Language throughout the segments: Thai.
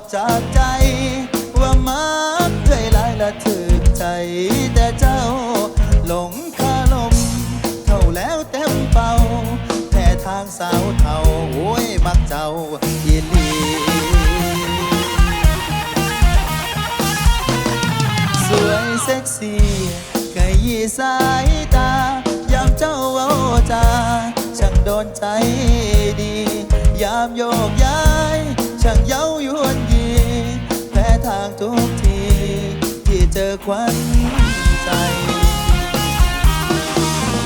อกจากใจ ว่ามักเควยหลายละถึกใจ แต่เจ้าหลงคาลม เท่าแล้วเต็มเป่าแท่ทางสาวเท่าโอ้ยมักเจ้าอีลีสวยเซ็กซี่กะยี่สายตายามเจ้าเว้าจาช่างโดนใจดี ยามโยกย้ายช่างเย้ายวน ทางทุกที ที่เจอควันใจ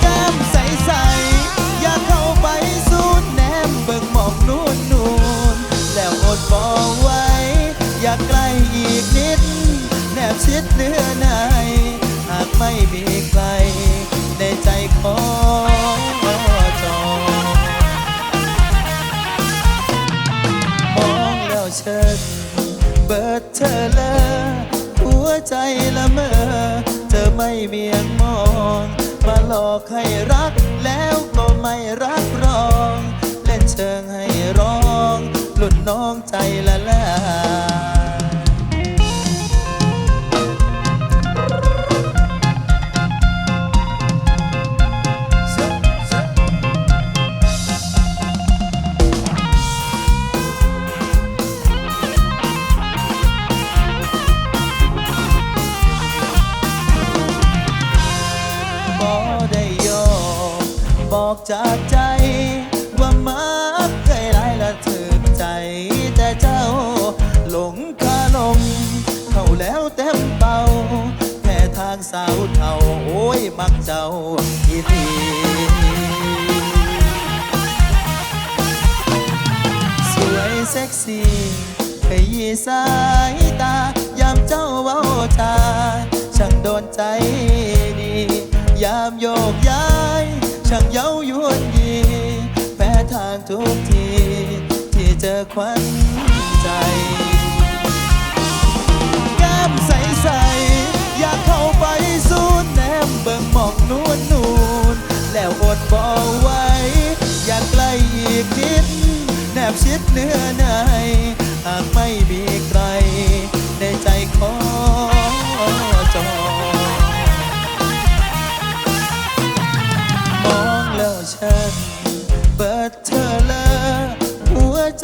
แก้มใส ๆ อยากเข้าไปสูดแนมเบิ่งหมอกนูนนูนแล้วอดบอกไว้ อยากใกล้อีกนิด แนบชิดเนื้อใน หากไม่มีใครในใจขอ บิดเธอเลอหัวใจละเมอ เธอไม่เมียงมอง มาหลอกให้รักแล้วก็ไม่รักรอง เล่นเชิงให้ร้อง หลุดน้องใจละลา ได้ยอมบอกจากใจ ว่ามักเคยหลายละถึกใจ แต่เจ้า หลงคาลมเข้าแล้วเต็มเป่าแค่ทางสาวเท่า โอ้ย มักเจ้าอีหลีสวยเซ็กซี่ขยี้สายตา ยามเจ้าเว้าจาช่างโดนใจดีามโยกย้าย ช่างเย้ายวนยีแพ้ทางทุกที ที่เจอควันใจแก้มใสๆอยากเข้าไปสูดแนมเบิ่งหมอกนวลนูนแล้วอดบอกไว้ อยากใกล้อีกนิด แนบชิดเนื้อในหากไม่มีใครในใจขอ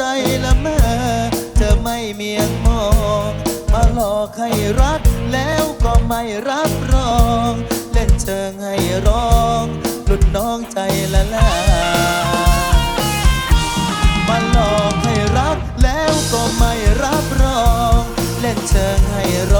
ใจละเมอเธอไม่เมียงมอง มาหลอกให้รักแล้วก็ไม่รับรอง เล่นเชิงให้ร้องหลุดน้องใจละลายมาหลอกให้รักแล้วก็ไม่รับรอง เล่นเชิงให้ร้อง